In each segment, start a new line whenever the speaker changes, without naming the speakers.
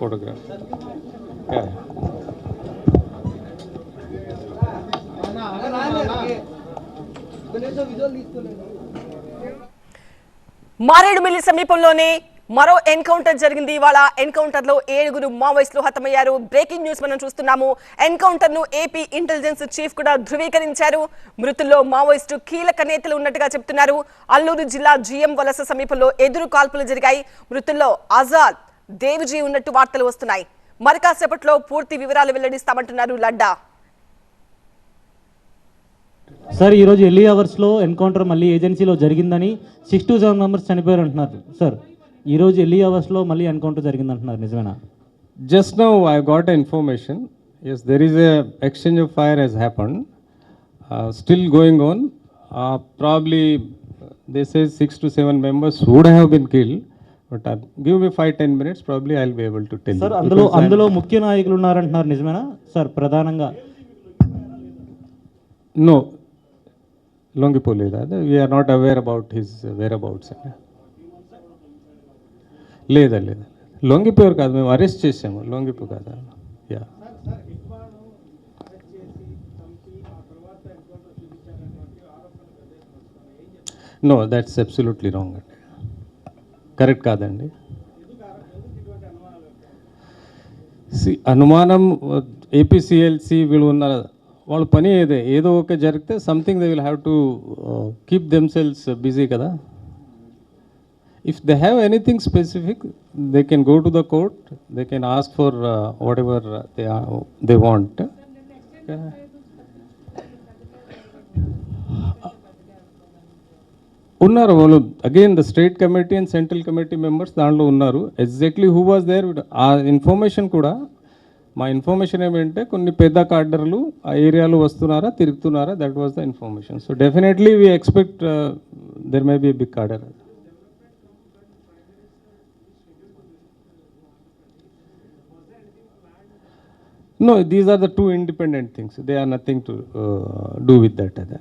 photograph. Yeah.
Maredumilli సమీపంలోనే మరో encounter జరిగింది. ఇవాళ ఎన్కౌంటర్లో ఏడుగురు మావోయిస్టులు హతమయ్యారు. బ్రేకింగ్ న్యూస్ మనం చూస్తున్నాము. ఎన్కౌంటర్ను ఏపీ ఇంటెలిజెన్స్ చీఫ్ కూడా ధృవీకరించారు. మృతుల్లో మావోయిస్టు కీలక నేతలు ఉన్నట్టుగా చెప్తున్నారు. అల్లూరు జిల్లా జిఎం వలస సమీపంలో ఎదురు కాల్పులు జరిగాయి. మృతుల్లో ఆజాద్ దేవిజీ ఉన్నట్టు వార్తలు వస్తున్నాయి మరి కాసేపట్లో పూర్తి వివరాలు వెల్లడిస్తామంటున్నారు లడ్డా
సార్ ఈరోజు ఎర్లీ అవర్స్లో ఎన్కౌంటర్ మళ్ళీ ఏజెన్సీలో జరిగిందని సిక్స్ టు సెవెన్ మెంబర్స్ చనిపోయారు అంటున్నారు సార్ ఈరోజు ఎర్లీ అవర్స్లో మళ్ళీ ఎన్కౌంటర్ జరిగిందంటున్నారు నిజమేనా
Just now I got information. Yes, there is a exchange of fire has happened. Uh, still going on. Uh, probably uh, they say six to seven members would
అందులో అందులో ముఖ్య నాయకులు ఉన్నారంటున్నారు నిజమేనా? Sir ప్రధానంగా.
No లొంగిపోలేదు? అదే aware about his whereabouts అండి లేదా లేదా. లొంగిపోయారు కాదు మేము అరెస్ట్ చేసాము లొంగిపో కదా? Yeah no that's absolutely wrong అండి కరెక్ట్ కాదండి. అనుమానం ఏపీసీఎల్సి వీళ్ళు ఉన్న వాళ్ళ పని ఏదే? ఏదో ఓకే జరిగితే something they will have to keep them cells busy కదా. If they have anything specific they can go to the court they can ask for whatever they they want ఉన్నారు వాళ్ళు. Again the state committee and central committee members దాంట్లో ఉన్నారు. Exactly who was there uh information కూడా మా information ఏమంటే కొన్ని పెద్ద కార్డర్లు ఆ ఏరియాలో వస్తున్నారా తిరుగుతున్నారా that was the information so definitely we expect there may be big cadre no these are the two independent things they are nothing to do with that అదే other.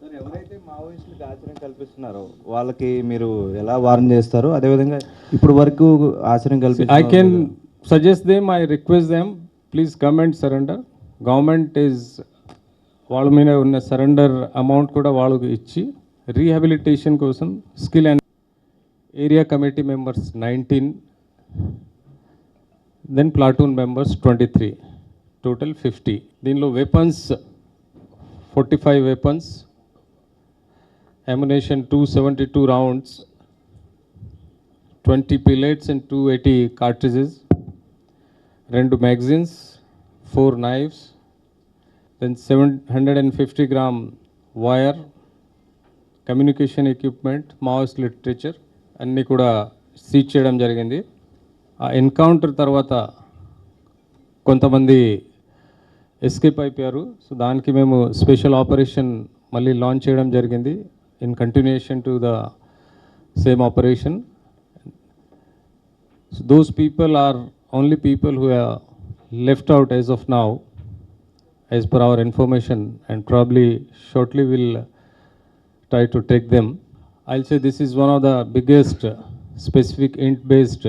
Sir ఎవరైతే మావోయిస్టులకు ఆశ్రయం కల్పిస్తున్నారో వాళ్ళకి మీరు ఎలా వార్న్ చేస్తారో అదేవిధంగా ఇప్పుడు వరకు ఆశ్రయం కల్పించిన
can suggest them, I request them, please come and surrender. Government is వాళ్ళ మీద ఉన్న సరెండర్ అమౌంట్ కూడా వాళ్ళకి ఇచ్చి రీహాబిలిటేషన్ కోసం skill and area committee members nineteen then platoon members twenty three total fifty దీనిలో weapons forty five weapons ammunition 272 rounds, 20 pellets and 280 cartridges, రెండు magazines, four knives, then 750 gram wire, communication equipment Mao's literature అన్నీ కూడా seize చేయడం జరిగింది. ఆ encounter తర్వాత కొంతమంది escape అయిపోయారు. సో దానికి మేము స్పెషల్ ఆపరేషన్ మళ్ళీ లాంచ్ చేయడం జరిగింది. in continuation to the same operation. So those people are only people who are left out as of now, as per our information, and probably shortly we'll try to take them. I'll say this is one of the biggest specific int based